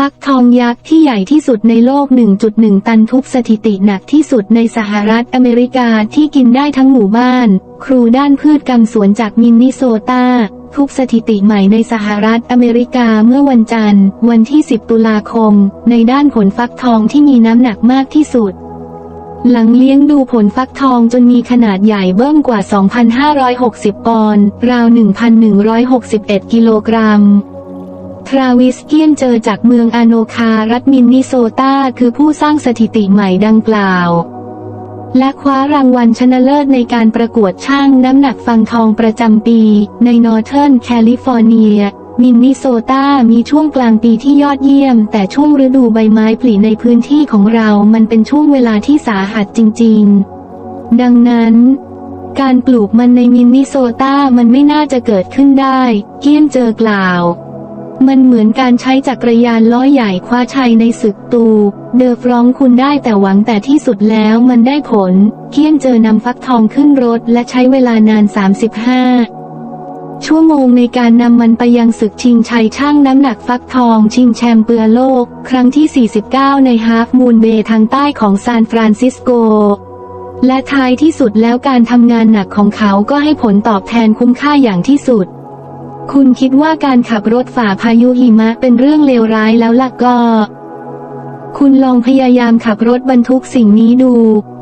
ฟักทองยักษ์ที่ใหญ่ที่สุดในโลก 1.1 ตันทุบสถิติหนักที่สุดในสหรัฐอเมริกาที่กินได้ทั้งหมู่บ้าน ครูด้านพืชกรรมสวนจากมินนิโซตาทุบสถิติใหม่ในสหรัฐอเมริกาเมื่อวันจันทร์ วันที่ 10 ตุลาคม ในด้านผลฟักทองที่มีน้ำหนักมากที่สุด หลังเลี้ยงดูผลฟักทองจนมีขนาดใหญ่เบิ่มกว่า 2,560 ปอนด์ราว 1,161 กิโลกรัม ทราวิสเกียนเจอจากเมืองอโนคารัฐมินนิโซตาคือผู้สร้างสถิติใหม่ดังกล่าว และคว้ารางวัลชนะเลิศในการประกวดช่างน้ำหนักฟังทองประจำปี ในนอร์เทิร์นแคลิฟอร์เนียมินนิโซตามีช่วงกลางปีที่ยอดเยี่ยม แต่ช่วงฤดูใบไม้ผลิในพื้นที่ของเรามันเป็นช่วงเวลาที่สาหัสจริง ๆ ดังนั้น การปลูกมันในมินนิโซตามันไม่น่าจะเกิดขึ้นได้ เกียนเจอกล่าว มันเหมือนการใช้จักรยานล้อใหญ่คว้าชัยในศึกตู เดอฟรองคุณได้แต่หวังแต่ที่สุดแล้วมันได้ผลเกี้ยนเจอนำฟักทองขึ้นรถและใช้เวลานาน 35 ชั่วโมงในการนำมันไปยังศึกชิงชัยช่างน้ำหนักฟักทองชิงแชมป์เปือโลก ครั้งที่ 49 ในฮาฟมูนเบย์ทางใต้ของซานฟรานซิสโกและท้ายที่สุดแล้วการทำงานหนักของเขาก็ให้ผลตอบแทนคุ้มค่าอย่างที่สุด คุณคิดว่าการขับรถฝ่าพายุหิมะเป็นเรื่องเลวร้ายแล้วล่ะก็ คุณลองพยายามขับรถบรรทุกสิ่งนี้ดู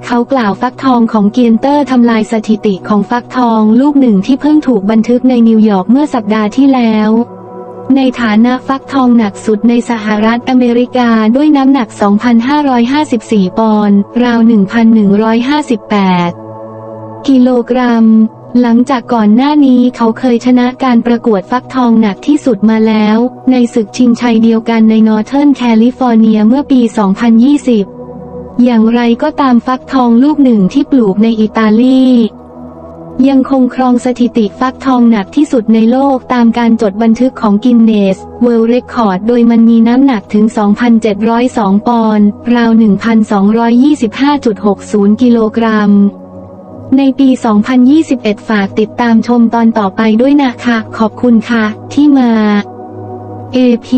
เขากล่าวฟักทองของเกียนเตอร์ทำลายสถิติของฟักทองลูกหนึ่งที่เพิ่งถูกบันทึกในนิวยอร์กเมื่อสัปดาห์ที่แล้ว ในฐานะฟักทองหนักสุดในสหรัฐอเมริกาด้วยน้ำหนัก 2,554 ปอนด์ราว 1,158 กิโลกรัม หลังจากก่อนหน้านี้เขาเคยชนะการประกวดฟักทองหนักที่สุดมาแล้ว ในศึกชิงชัยเดียวกันในนอร์เทิร์นแคลิฟอร์เนียเมื่อปี 2020 อย่างไรก็ตามฟักทองลูกหนึ่งที่ปลูกในอิตาลี ยังคงครองสถิติฟักทองหนักที่สุดในโลกตามการจดบันทึกของกินเนสเวิลด์เรคคอร์ดโดยมันมีน้ำหนักถึง 2,702 ปอนด์ราว 1,225.60 กิโลกรัม ในปี 2021 ฝากติดตามชมตอนต่อไปด้วยนะคะ ขอบคุณค่ะ ที่มา AP